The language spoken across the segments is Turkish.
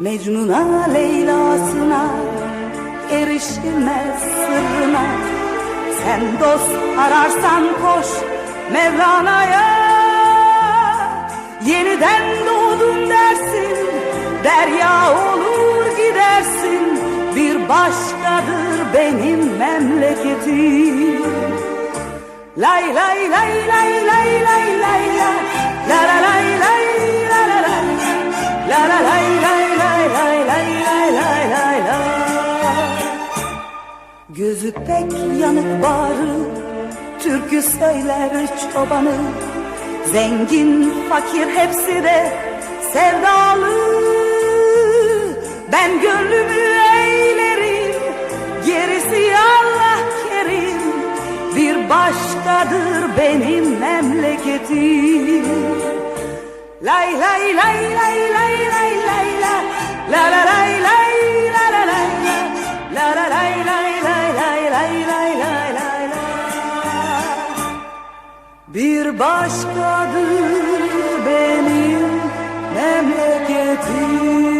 Mecnun'a Leyla'sına erişilmez sırrına Sen dost ararsan koş Mevlana'ya Yeniden doğdun dersin Derya Bir başkadır benim memleketim Lay lay lay lay lay lay lay la La la lay lay la la lay La la lay lay lay lay lay lay lay lay la Gözü pek yanık bağrı Türkü söyler çobanı Zengin fakir hepsi de sevdalı benim memleketim Lay lay lay lay lay lay lay la La la lay lay la la lay la La la lay lay lay lay lay lay lay lay la Bir başkadır benim memleketim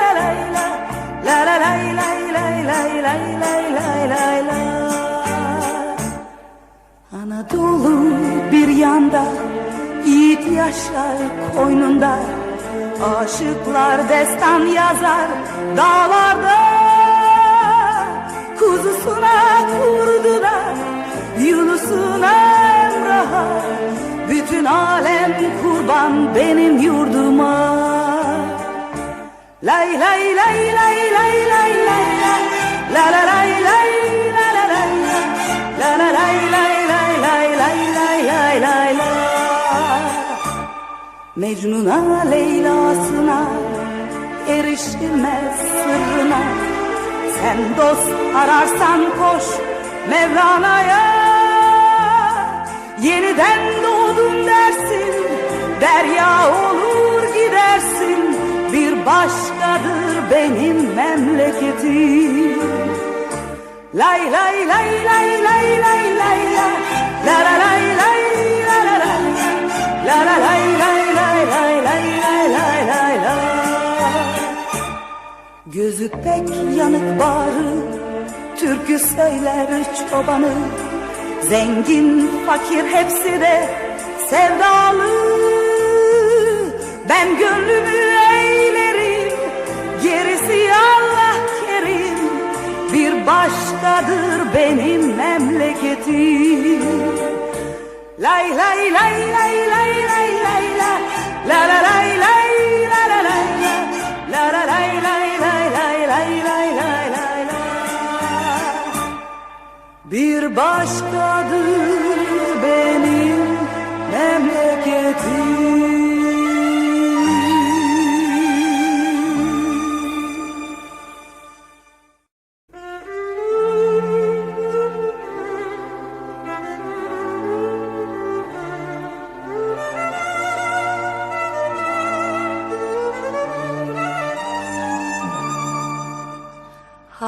lay lay lay lay lay lay. Lay la Anadolu bir yanda Yiğit yaşar koynunda. Aşıklar destan yazar dağlarda. Kuzusuna kurduna Yunus'una Emrah'a. Bütün alem kurban benim yurduma. Lay lay lay lay lay lay lay la La la lay Mecnun'a Leyla'sına erişilmez sırrına Sen dost ararsan koş Mevlana'ya Yeniden doğdun dersin derya olur başkadır benim memleketim Lay lay lay lay lay lay lay la La la lay lay la la lay La la lay lay lay lay lay lay lay lay la Gözü pek yanık bağrı Türkü söyler çobanı Zengin fakir hepsi de sevdalı Ben gönlümü Gerisi Allah kerim Bir başkadır benim memleketim Lay lay lay lay lay lay lay la la la lay lay la la lay la la lay lay lay lay lay lay lay lay Bir başkadır benim memleketim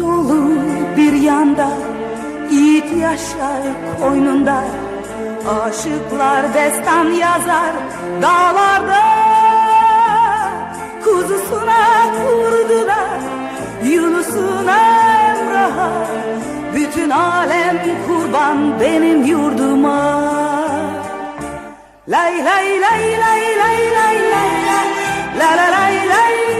Anadolu bir yanda Yiğit yaşar koynunda Aşıklar destan yazar dağlarda Kuzusuna kurdular Yunus'una Emrah'a Bütün alem kurban benim yurduma Lay lay lay lay lay lay lay la La la lay lay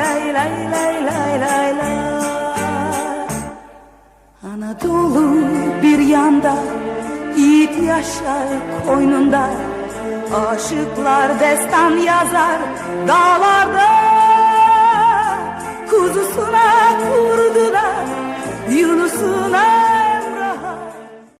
lay lay lay lay lay lay. Lay la Anadolu bir yanda Yiğit yaşar koynunda. Aşıklar destan yazar dağlarda. Kuzusuna kurdular Yunus'una